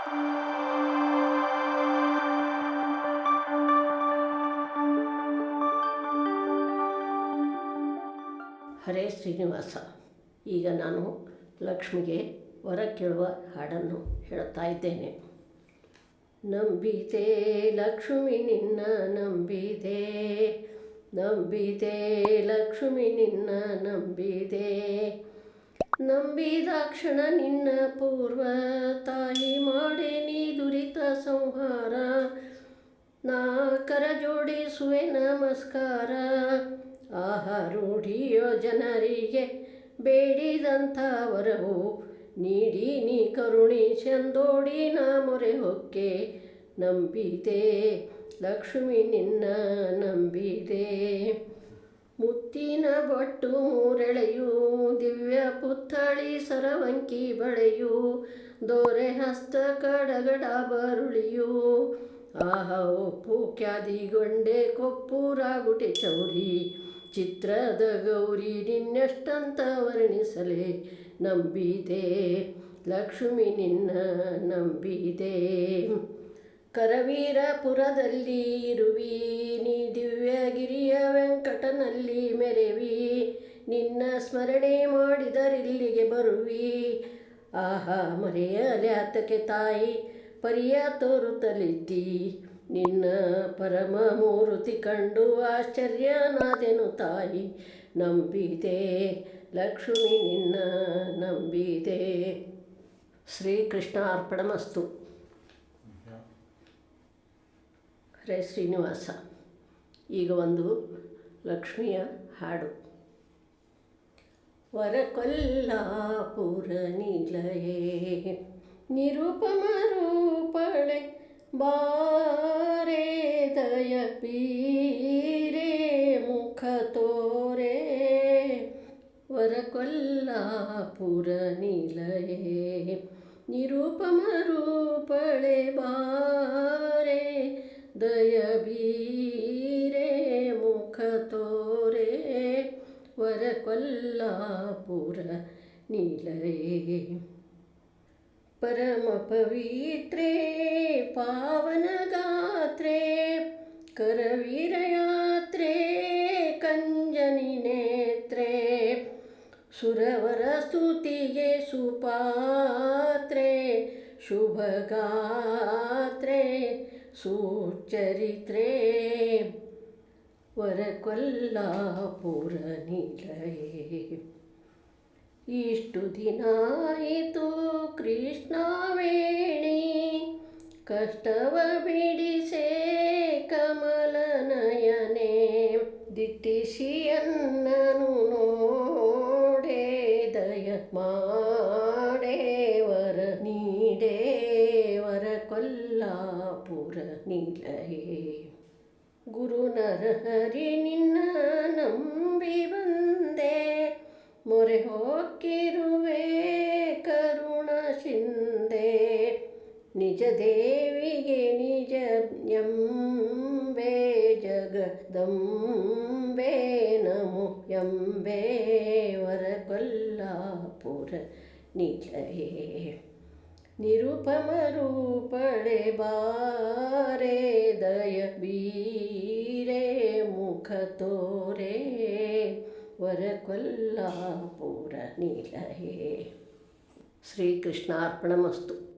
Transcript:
ಹರೇ ಶ್ರೀನಿವಾಸ, ಈಗ ನಾನು ಲಕ್ಷ್ಮಿಗೆ ವರ ಕೇಳುವ ಹಾಡನ್ನು ಹೇಳುತ್ತಾ ಇದ್ದೇನೆ. ನಂಬಿದೆ ಲಕ್ಷ್ಮಿ ನಿನ್ನ ನಂಬಿದೆ ನಂಬಿದೆ ಲಕ್ಷ್ಮಿ ನಿನ್ನ ನಂಬಿದೆ ನಂಬಿದಾಕ್ಷಣ ನಿನ್ನ ಪೂರ್ವ ಸಂಹಾರ. ನಾ ಕರ ಜೋಡಿಸುವೆ ನಮಸ್ಕಾರ. ಆಹಾರೂಢಿಯೋ ಜನರಿಗೆ ಬೇಡಿದಂಥ ವರವು ನೀಡಿ ನೀ ಕರುಣಿ ಚಂದೋಡಿ ನಾ ಮೊರೆ ಹೊಕ್ಕೆ ನಂಬಿದೆ. ಲಕ್ಷ್ಮಿ ನಿನ್ನ ನಂಬಿದೆ. ಮುತ್ತಿನ ಬಟ್ಟು ಮೂರೆಳೆಯು, ದಿವ್ಯ ಪುತ್ಥಳಿ ಸರವಂಕಿ ಬಳೆಯು, ದೋರೆ ಹಸ್ತ ಕಡಗಡ ಬರುಳಿಯು. ಆಹಾ, ಒಪ್ಪು ಕೊಪ್ಪೂರ ಗುಟಿ ಚೌರಿ, ಚಿತ್ರದ ಗೌರಿ ನಿನ್ನೆಷ್ಟಂತ ವರ್ಣಿಸಲೆ. ನಂಬಿದೆ, ಲಕ್ಷ್ಮಿ ನಿನ್ನ ನಂಬಿದೆ. ಕರವೀರಪುರದಲ್ಲಿ ಇರುವಿ, ನೀ ದಿವ್ಯಗಿರಿಯ ವೆಂಕಟನಲ್ಲಿ ಮೆರೆವಿ, ನಿನ್ನ ಸ್ಮರಣೆ ಮಾಡಿದರಿಲ್ಲಿಗೆ ಬರುವಿ. ಆಹಾ ಮರೆಯಲ್ಯಾತಕ್ಕೆ ತಾಯಿ, ಪರಿಯ ತೋರುತ್ತಲಿದ್ದಿ. ನಿನ್ನ ಪರಮ ಮೂರುತಿ ಕಂಡು ಆಶ್ಚರ್ಯನಾದೆನು ತಾಯಿ, ನಂಬಿದೆ ಲಕ್ಷ್ಮಿ ನಿನ್ನ ನಂಬಿದೆ. ಶ್ರೀಕೃಷ್ಣ ಅರ್ಪಣಮಸ್ತು ಹರೇ ಶ್ರೀನಿವಾಸ. ಈಗ ಒಂದು ಲಕ್ಷ್ಮಿಯ ಹಾಡು. ವರಕೊಲ್ಲಾಪುರ ನಿಲಯೇ ನಿರುಪಮ ರೂಪಳೆ ಬಾರೇ, ದಯ ಪೀರೇ ಮುಖ ತೋರೆ. ವರಕೊಲ್ಲಾಪುರ ನಿಲಯೇ ನಿರುಪಮ ರೂಪಳೆ ಬಾರೆ ದಯ ಬೀರೆ, ಮುಖ ತೋರೆ, ವರ ಕೊಲ್ಲಾಪುರ ನೀಲರೇ. ಪರಮ ಪವಿತ್ರೆ, ಪಾವನ ಗಾತ್ರೆ, ಕರವೀರಯಾತ್ರೆ, ಕಂಜನಿ ನೇತ್ರೆ, ಸುರವರ ಸ್ತುತಿಗೆ ಸುಪಾತ್ರೆ, ಶುಭಗಾತ್ರೆ ಸುಚರಿತ್ರೆ ವರಕೊಲ್ಲಾಪುರ ನಿಲಯೇ. ಇಷ್ಟು ದಿನ ಆಯಿತು ಕೃಷ್ಣವೇಣಿ ಕಷ್ಟವ ಬಿಡಿಸೆ ಕಮಲನಯನೆ ದಿಟ್ಟಿಸಿ ಅನ್ನನು ನೋಡೆ ದಯ ಮಾಡೇ ಕೊಲ್ಲಾಪುರ ನಿಲಯೇ ಗುರು ನರಹರಿ ನಿನ್ನ ನಂಬಿ ಬಂದೆ. ಮೊರೆ ಹೋಗಿರುವೆ, ಕರುಣ ಶಿಂದೆ ನಿಜ ದೇವಿಗೆ ನಿಜ ಎಂಬೆ, ಜಗದಂಬೆ ನಮೋ ಎಂಬೆ. ವರ ಕೊಲ್ಲಾಪುರ ನಿಲಯೇ ನಿರುಪಮ ರೂಪಳೆ ಬಾರೆ ದಯ ಬೀರೆ ಮುಖ ತೋರೆ ವರ ಕೊಲ್ಲಾಪುರ ನಿಲಯೇ ಶ್ರೀಕೃಷ್ಣಾರ್ಪಣಮಸ್ತು.